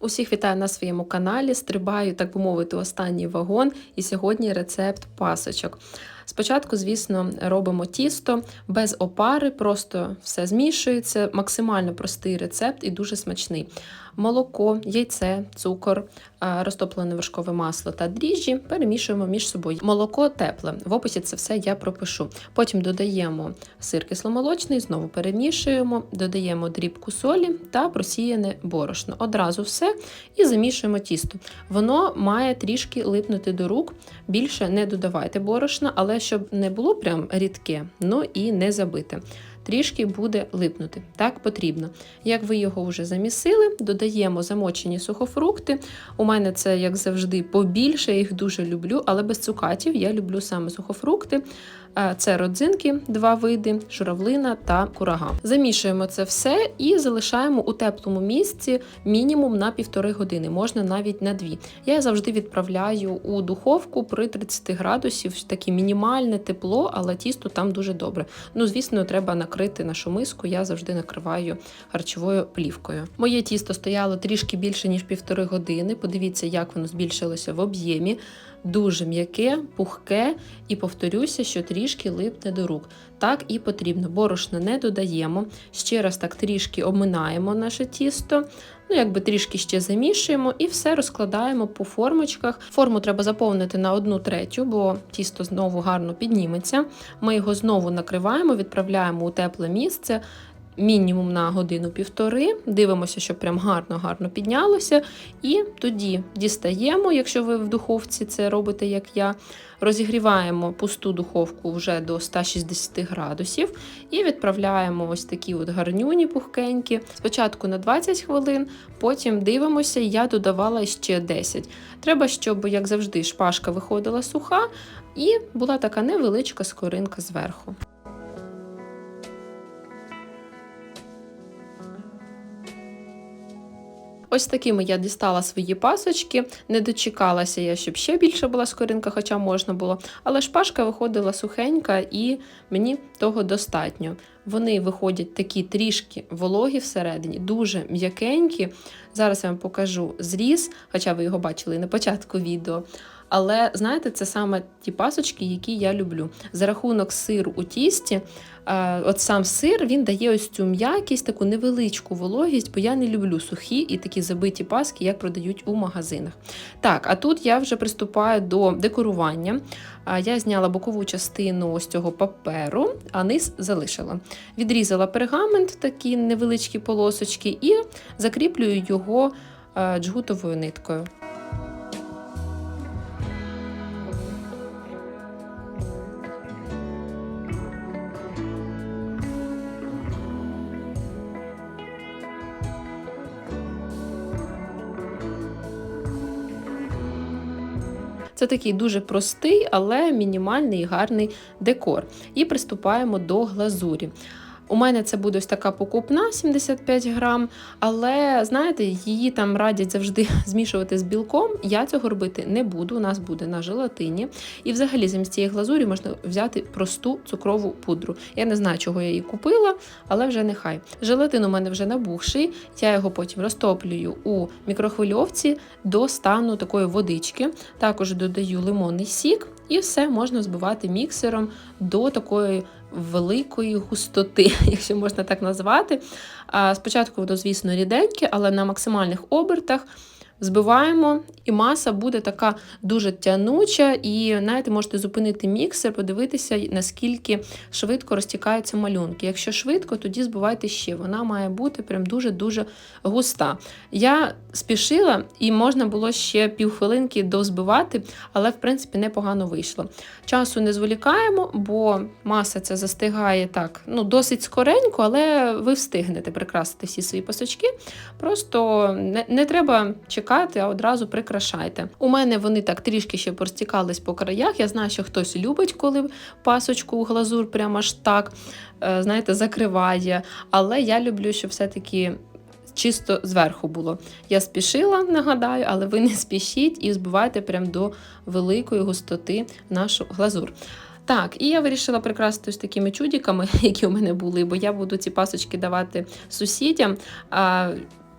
Усіх вітаю на своєму каналі. Стрибаю, так би мовити, останній вагон. І сьогодні рецепт пасочок. Спочатку, звісно, робимо тісто без опари, просто все змішується. Максимально простий рецепт і дуже смачний. Молоко, яйце, цукор, розтоплене вершкове масло та дріжджі перемішуємо між собою. Молоко тепле. В описі це все я пропишу. Потім додаємо сир кисломолочний, знову перемішуємо, додаємо дрібку солі та просіяне борошно. Одразу все і замішуємо тісто. Воно має трішки липнути до рук. Більше не додавайте борошна, але щоб не було прям рідке, ну і не забите. Трішки буде липнути. Так потрібно. Як ви його вже замісили, додаємо замочені сухофрукти. У мене це, як завжди, побільше, я їх дуже люблю, але без цукатів я люблю саме сухофрукти. Е, Це родзинки, два види, журавлина та курага. Замішуємо це все і залишаємо у теплому місці мінімум на півтори години, можна навіть на дві. Я завжди відправляю у духовку при 30 градусів, таке мінімальне тепло, але тісто там дуже добре. Ну, звісно, треба накрити нашу миску. Я завжди накриваю харчовою плівкою. Моє тісто стояло трішки більше ніж півтори години. Подивіться, як воно збільшилося в об'ємі. Дуже м'яке, пухке, і повторюся, що трішки липне до рук. Так і потрібно. Борошна не додаємо. Ще раз так трішки обминаємо наше тісто. Ну, якби трішки ще замішуємо і все розкладаємо по формочках. Форму треба заповнити на одну третю, бо тісто знову гарно підніметься. Ми його знову накриваємо, відправляємо у тепле місце. Мінімум на годину-півтори, дивимося, щоб прям гарно-гарно піднялося. І тоді дістаємо, якщо ви в духовці це робите, як я, розігріваємо пусту духовку вже до 160 градусів і відправляємо ось такі от гарнюні пухкенькі. Спочатку на 20 хвилин, потім дивимося, я додавала ще 10. Треба, щоб, як завжди, шпажка виходила суха і була така невеличка скоринка зверху. Ось такими я дістала свої пасочки. Не дочекалася я, щоб ще більше була скоринка, хоча можна було. Але шпажка виходила сухенька і мені того достатньо. Вони виходять такі трішки вологі всередині, дуже м'якенькі. Зараз я вам покажу зріз, хоча ви його бачили на початку відео. Але знаєте, це саме ті пасочки, які я люблю. За рахунок сиру у тісті, е, от сам сир він дає ось цю м'якість, таку невеличку вологість, бо я не люблю сухі і такі забиті паски, як продають у магазинах. Так, а тут я вже приступаю до декорування. Я зняла бокову частину ось цього паперу, а низ залишила. Відрізала пергамент, такі невеличкі полосочки, і закріплюю його е, джгутовою ниткою. Це такий дуже простий, але мінімальний і гарний декор. І приступаємо до глазурі. У мене це буде ось така покупна 75 грам, але знаєте, її там радять завжди змішувати з білком. Я цього робити не буду. У нас буде на желатині. І взагалі замість цієї глазурі можна взяти просту цукрову пудру. Я не знаю, чого я її купила, але вже нехай. Желатин у мене вже набухший, я його потім розтоплюю у мікрохвильовці до стану такої водички. Також додаю лимонний сік. І все можна збивати міксером до такої великої густоти, якщо можна так назвати. Спочатку воно, звісно, ріденьке, але на максимальних обертах збиваємо, і маса буде така дуже тянуча, і знаєте, можете зупинити міксер, подивитися, наскільки швидко розтікаються малюнки. Якщо швидко, тоді збивайте ще. Вона має бути прям дуже-дуже густа. Я спішила, і можна було ще півхвилинки дозбивати, але в принципі непогано вийшло. Часу не зволікаємо, бо маса ця застигає так, ну, досить скоренько, але ви встигнете прикрасити всі свої пасочки. Просто не, не треба чекати, а одразу прикрашайте. У мене вони так трішки ще порозтікались по краях. Я знаю, що хтось любить, коли пасочку у глазур прямо аж так, е, знаєте, закриває. Але я люблю, щоб все-таки. Чисто зверху було. Я спішила, нагадаю, але ви не спішіть і збивайте прям до великої густоти нашу глазур. Так, і я вирішила прикрасити такими чудіками, які у мене були, бо я буду ці пасочки давати сусідям.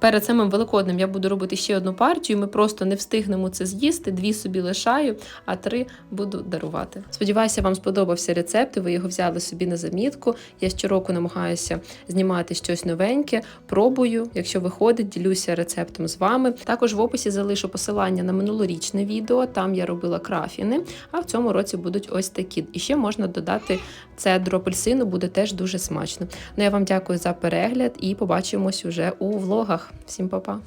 Перед самим великоднем я буду робити ще одну партію. Ми просто не встигнемо це з'їсти. Дві собі лишаю, а три буду дарувати. Сподіваюся, вам сподобався рецепт. Ви його взяли собі на замітку. Я щороку намагаюся знімати щось новеньке. Пробую, якщо виходить, ділюся рецептом з вами. Також в описі залишу посилання на минулорічне відео. Там я робила крафіни, а в цьому році будуть ось такі. І ще можна додати цедру апельсину, буде теж дуже смачно. Ну я вам дякую за перегляд і побачимось уже у влогах. Всім па-па!